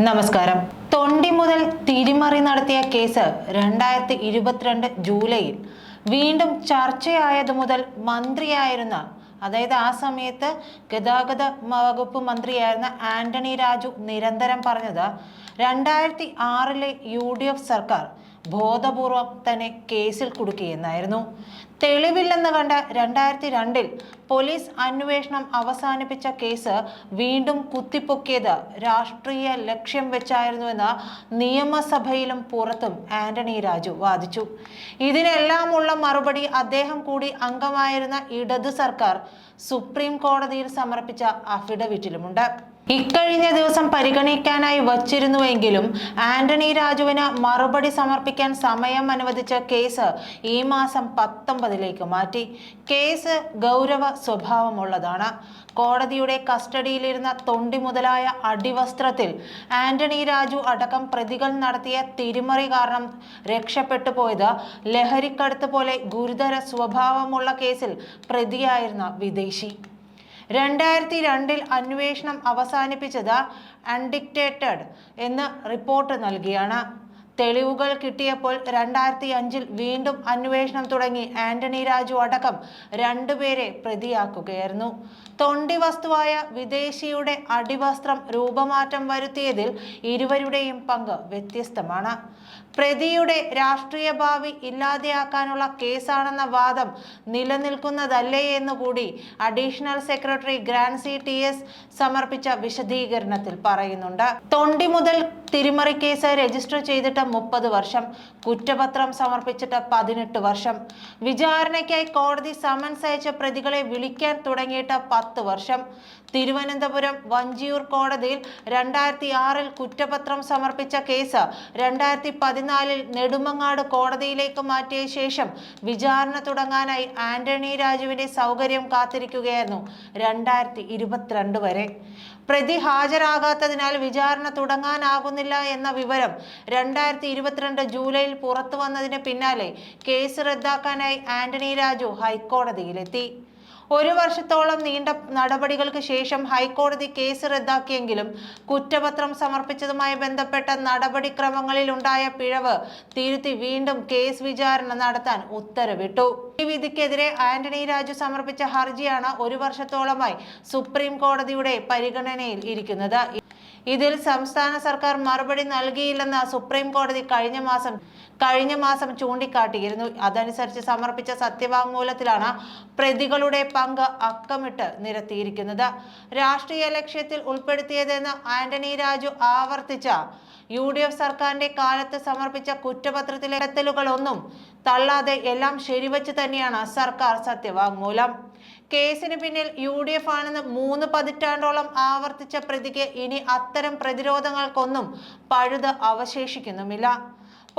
നമസ്കാരം. തൊണ്ടി മുതൽ തിരിമറി നടത്തിയ കേസ് രണ്ടായിരത്തി ഇരുപത്തിരണ്ട് ജൂലൈയിൽ വീണ്ടും ചർച്ചയായത് മുതൽ മന്ത്രിയായിരുന്ന അതായത് ആ സമയത്ത് ഗതാഗത വകുപ്പ് മന്ത്രിയായിരുന്ന ആന്റണി രാജു നിരന്തരം പറഞ്ഞത് രണ്ടായിരത്തി ആറിലെ യു ഡി എഫ് സർക്കാർ ബോധപൂർവം തന്നെ കേസിൽ കുടുക്കിയെന്നായിരുന്നു. തെളിവില്ലെന്ന് കണ്ട രണ്ടായിരത്തി രണ്ടിൽ പോലീസ് അന്വേഷണം അവസാനിപ്പിച്ച കേസ് വീണ്ടും കുത്തിപ്പൊക്കിയത് രാഷ്ട്രീയ ലക്ഷ്യം വെച്ചായിരുന്നുവെന്ന് നിയമസഭയിലും പുറത്തും ആന്റണി രാജു വാദിച്ചു. ഇതിനെല്ലാമുള്ള മറുപടി അദ്ദേഹം കൂടി അംഗമായിരുന്ന ഇടത് സർക്കാർ സുപ്രീം കോടതിയിൽ സമർപ്പിച്ച അഫിഡവിറ്റിലുമുണ്ട്. ഇക്കഴിഞ്ഞ ദിവസം പരിഗണിക്കാനായി വച്ചിരുന്നുവെങ്കിലും ആന്റണി രാജുവിന് മറുപടി സമർപ്പിക്കാൻ സമയം അനുവദിച്ച കേസ് ഈ മാസം പത്തൊമ്പതിലേക്ക് മാറ്റി. കേസ് ഗൗരവ സ്വഭാവമുള്ളതാണ്. കോടതിയുടെ കസ്റ്റഡിയിലിരുന്ന തൊണ്ടി മുതലായ അടിവസ്ത്രത്തിൽ ആന്റണി രാജു അടക്കം പ്രതികൾ നടത്തിയ തിരിമറി കാരണം രക്ഷപ്പെട്ടു പോയത് ലഹരിക്കടുത്ത് പോലെ ഗുരുതര സ്വഭാവമുള്ള കേസിൽ പ്രതിയായിരുന്ന വിദേശി. രണ്ടായിരത്തി രണ്ടിൽ അന്വേഷണം അവസാനിപ്പിച്ചത് അൺഡിക്റ്റേറ്റഡ് എന്ന് റിപ്പോർട്ട് നൽകിയാണ്. തെളിവുകൾ കിട്ടിയപ്പോൾ രണ്ടായിരത്തി അഞ്ചിൽ വീണ്ടും അന്വേഷണം തുടങ്ങി ആന്റണി രാജു അടക്കം രണ്ടുപേരെ പ്രതിയാക്കുകയായിരുന്നു. തൊണ്ടി വസ്തുവായ വിദേശിയുടെ അടിവസ്ത്രം രൂപമാറ്റം വരുത്തിയതിൽ ഇരുവരുടെയും പങ്ക് വ്യത്യസ്തമാണ്. പ്രതിയുടെ രാഷ്ട്രീയ ഭാവി ഇല്ലാതെയാക്കാനുള്ള കേസാണെന്ന വാദം നിലനിൽക്കുന്നതല്ലേ എന്നുകൂടി additional secretary Grancy T S സമർപ്പിച്ച വിശദീകരണത്തിൽ പറയുന്നുണ്ട്. തൊണ്ടി മുതൽ തിരിമറി കേസ് രജിസ്റ്റർ ചെയ്തിട്ട് മുപ്പത് വർഷം കുറ്റപത്രം സമർപ്പിച്ചിട്ട് പതിനെട്ട് വർഷം. വിചാരണയ്ക്കായി കോടതി സമൻസ് അയച്ച പ്രതികളെ വിളിക്കാൻ തുടങ്ങിയിട്ട് പത്ത് വർഷം. തിരുവനന്തപുരം വഞ്ചിയൂർ കോടതിയിൽ രണ്ടായിരത്തി ആറിൽ കുറ്റപത്രം സമർപ്പിച്ച കേസ് രണ്ടായിരത്തി പതിനാലിൽ നെടുമങ്ങാട് കോടതിയിലേക്ക് മാറ്റിയ ശേഷം വിചാരണ തുടങ്ങാനായി ആന്റണി രാജുവിന്റെ സൗകര്യം കാത്തിരിക്കുകയായിരുന്നു രണ്ടായിരത്തി ഇരുപത്തിരണ്ട് വരെ. പ്രതി ഹാജരാകാത്തതിനാൽ വിചാരണ തുടങ്ങാനാകുന്നില്ല എന്ന വിവരം രണ്ടായിരത്തി ഇരുപത്തിരണ്ട് ജൂലൈയിൽ പുറത്തു വന്നതിന് പിന്നാലെ കേസ് റദ്ദാക്കാനായി ആന്റണി രാജു ഹൈക്കോടതിയിലെത്തി. ഒരു വർഷത്തോളം നീണ്ട നടപടികൾക്ക് ശേഷം ഹൈക്കോടതി കേസ് റദ്ദാക്കിയെങ്കിലും കുറ്റപത്രം സമർപ്പിച്ചതുമായി ബന്ധപ്പെട്ട നടപടിക്രമങ്ങളിൽ ഉണ്ടായ പിഴവ് തിരുത്തി വീണ്ടും കേസ് വിചാരണ നടത്താൻ ഉത്തരവിട്ടു. ഈ വിധിക്കെതിരെ ആന്റണി രാജു സമർപ്പിച്ച ഹർജിയാണ് ഒരു വർഷത്തോളമായി സുപ്രീം കോടതിയുടെ പരിഗണനയിൽ ഇരിക്കുന്നത്. ഇതിൽ സംസ്ഥാന സർക്കാർ മറുപടി നൽകിയില്ലെന്ന് സുപ്രീം കോടതി കഴിഞ്ഞ മാസം കഴിഞ്ഞ മാസം ചൂണ്ടിക്കാട്ടിയിരുന്നു. അതനുസരിച്ച് സമർപ്പിച്ച സത്യവാങ്മൂലത്തിലാണ് പ്രതികളുടെ പങ്ക് അക്കമിട്ട് നിരത്തിയിരിക്കുന്നത്. രാഷ്ട്രീയ ലക്ഷ്യത്തിൽ ഉൾപ്പെടുത്തിയതെന്ന് ആന്റണി രാജു ആവർത്തിച്ച യു ഡി എഫ് സർക്കാരിന്റെ കാലത്ത് സമർപ്പിച്ച കുറ്റപത്രത്തിലെ കത്തലുകളൊന്നും തള്ളാതെ എല്ലാം ശരിവച്ച് തന്നെയാണ് സർക്കാർ സത്യവാങ്മൂലം. കേസിന് പിന്നിൽ യു ഡി എഫ് ആണെന്ന് മൂന്ന് പതിറ്റാണ്ടോളം ആവർത്തിച്ച പ്രതിക്ക് ഇനി അത്തരം പ്രതിരോധങ്ങൾക്കൊന്നും പഴുത് അവശേഷിക്കുന്നുമില്ല.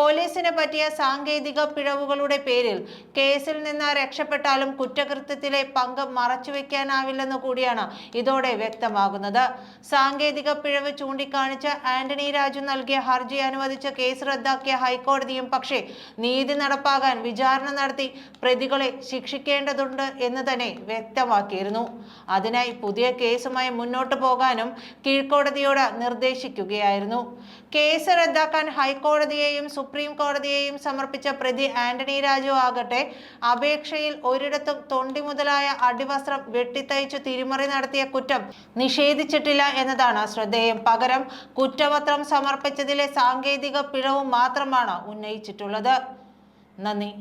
പോലീസിന് പറ്റിയ സാങ്കേതിക പിഴവുകളുടെ പേരിൽ കേസിൽ നിന്ന് രക്ഷപ്പെട്ടാലും കുറ്റകൃത്യത്തിലെ പങ്ക് മറച്ചുവെക്കാനാവില്ലെന്ന് കൂടിയാണ് ഇതോടെ വ്യക്തമാകുന്നത്. സാങ്കേതിക പിഴവ് ചൂണ്ടിക്കാണിച്ച് ആന്റണി രാജു നൽകിയ ഹർജി അനുവദിച്ച കേസ് റദ്ദാക്കിയ ഹൈക്കോടതിയും പക്ഷേ നീതി നടപ്പാകാൻ വിചാരണ നടത്തി പ്രതികളെ ശിക്ഷിക്കേണ്ടതുണ്ട് എന്ന് തന്നെ വ്യക്തമാക്കിയിരുന്നു. അതിനായി പുതിയ കേസുമായി മുന്നോട്ട് പോകാനും കീഴ്ക്കോടതിയോട് നിർദ്ദേശിക്കുകയായിരുന്നു. കേസ് റദ്ദാക്കാൻ ഹൈക്കോടതിയെയും സുപ്രീം കോടതിയെയും സമർപ്പിച്ച പ്രതി ആന്റണി രാജു ആകട്ടെ അപേക്ഷയിൽ ഒരിടത്തും തൊണ്ടി മുതലായ അടിവസ്ത്രം വെട്ടിത്തയ്ച്ചു തിരിമറി നടത്തിയ കുറ്റം നിഷേധിച്ചിട്ടില്ല എന്നതാണ് ശ്രദ്ധേയം. പകരം കുറ്റപത്രം സമർപ്പിച്ചതിലെ സാങ്കേതിക പിഴവ് മാത്രമാണ് ഉന്നയിച്ചിട്ടുള്ളത്. നന്ദി.